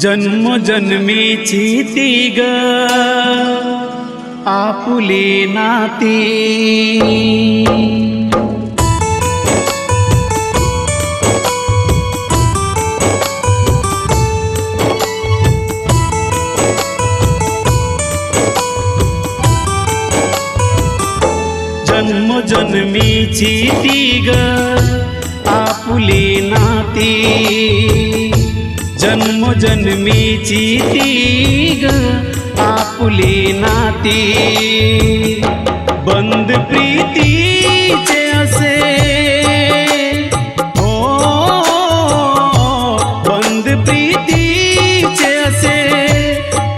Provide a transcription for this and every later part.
जन्मजन्मीची ती ग आपुले नाती. जन्मजन्मीची ती ग आपुले नाती. जन्मजन्मीची ती ग आपुली नाती. बंद प्रीतीचे असे. हो बंद प्रीतीचे असे.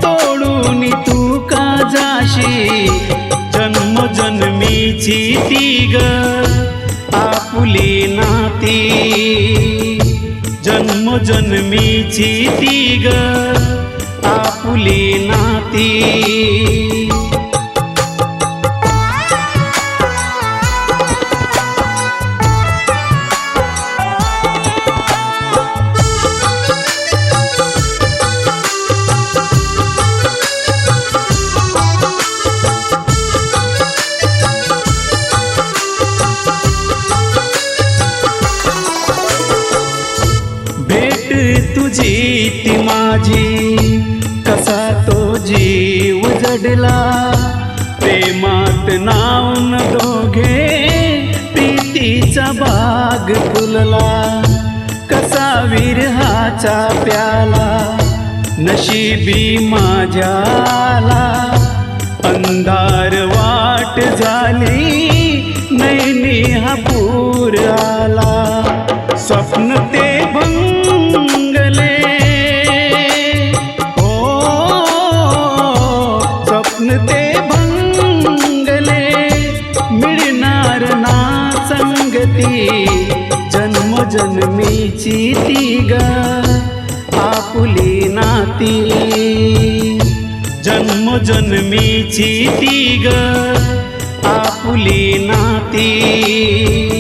तोडून तू का जाशी? जन्मजन्मीची ती ग आपुली नाती. जन्मजन्मीची ती ग. आपुली नाती तुझी ती माझी कसा तो जीव जडला. प्रेमात नाऊन दोघे प्रीतीचा बाग फुलला. कसा विरहाचा प्याला नशिबी माझ्याला. अंधार वाट झाली नैनी हा पूर आला. स्वप्न ते भंग जन्मीची ती ग आपुली नाती. जन्मजन्मीची ती ग आपुली नाती.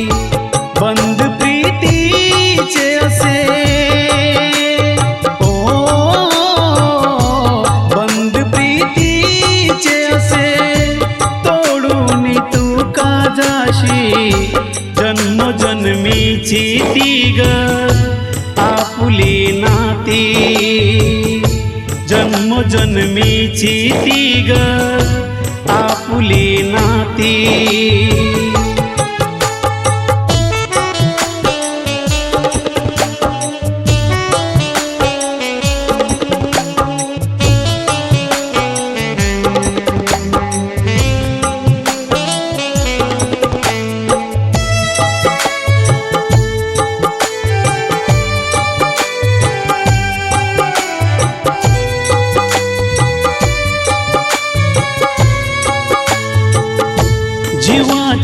किती ग आपुली नाती. जन्मजन्मीची ती ग आपुली नाती.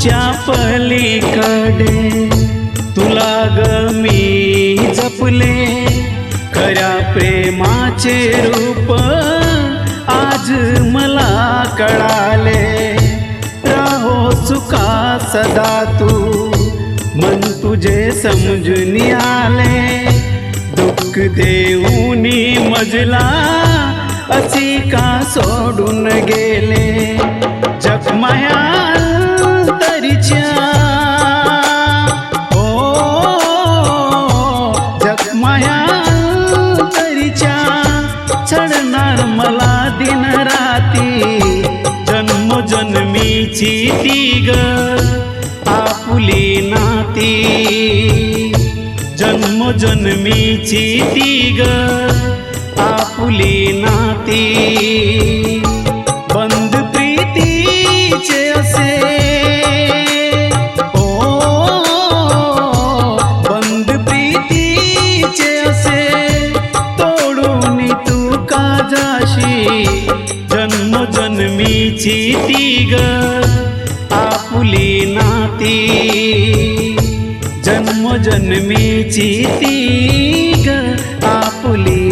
जीवाच्या पलीकडे. तुला ग मी जपले. खऱ्या प्रेमाचे रूप आज मला कळाले. राहो चुका सदा तू. मन तुझे समजून आले. दुःख देऊनी मजला असी का सोडून गेले. जगमाया तरीच्या ओ जगमाया तरीच्या चढणार मला दिन राती. जन्मजन्मीची ती ग आपुली नाती. जन्मजन्मीची ती ग आपुली नाती. तोडून तू का जाशी जन्मजन्मीची ती ग आपुली नाती. जन्मजन्मीची ती ग आपुली